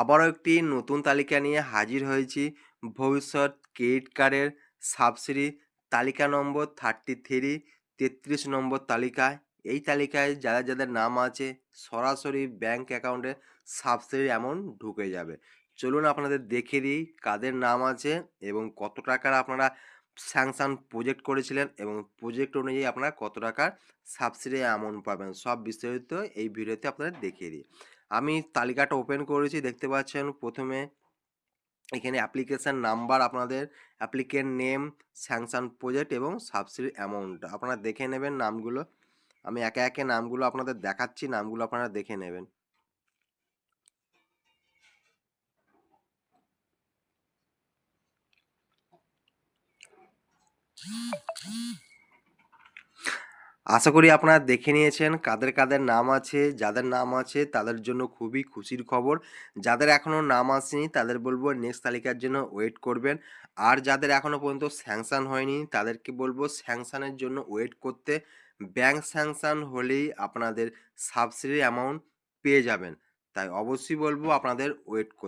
আবারও একটি নতুন তালিকা নিয়ে হাজির হয়েছি। ভবিষ্যৎ ক্রেডিট কার্ডের সাবসিডি, তালিকা নম্বর থার্টি থ্রি তেত্রিশ নম্বর তালিকায় এই তালিকায় যাদের যাদের নাম আছে, সরাসরি ব্যাংক অ্যাকাউন্টে সাবসিডি অ্যামাউন্ট ঢুকে যাবে। চলুন আপনাদের দেখে দিই কাদের নাম আছে এবং কত টাকার আপনারা স্যাংশন প্রজেক্ট করেছিলেন এবং প্রজেক্ট অনুযায়ী আপনারা কত টাকার সাবসিডি অ্যামাউন্ট পাবেন। সব বিস্তারিত এই ভিডিওতে আপনাদের দেখিয়ে দিই। আমি তালিকাটা ওপেন করেছি, দেখতে পাচ্ছেন প্রথমে এখানে অ্যাপ্লিকেশান নাম্বার আপনাদের অ্যাপ্লিকেন্ট নেম স্যাংশন প্রজেক্ট এবং সাবসিডি অ্যামাউন্ট আপনারা দেখে নেবেন নামগুলো। আমি একে একে নামগুলো আপনাদের দেখাচ্ছি, নামগুলো আপনারা দেখে নেবেন। আশা করি আপনারা দেখে নিয়েছেন কাদের কাদের নাম আছে, যাদের নাম আছে তাদের জন্য খুবই খুশির খবর। যাদের এখনও নাম আসেনি তাদের বলব নেক্সট তালিকার জন্য ওয়েট করবেন। আর যাদের এখনও পর্যন্ত স্যাংশান হয়নি তাদেরকে বলব স্যাংশানের জন্য ওয়েট করতে। ব্যাংক স্যাংশান হলেই আপনাদের সাবসিডি অ্যামাউন্ট পেয়ে যাবেন। তাই অবশ্যই বলব আপনাদের ওয়েট করতে।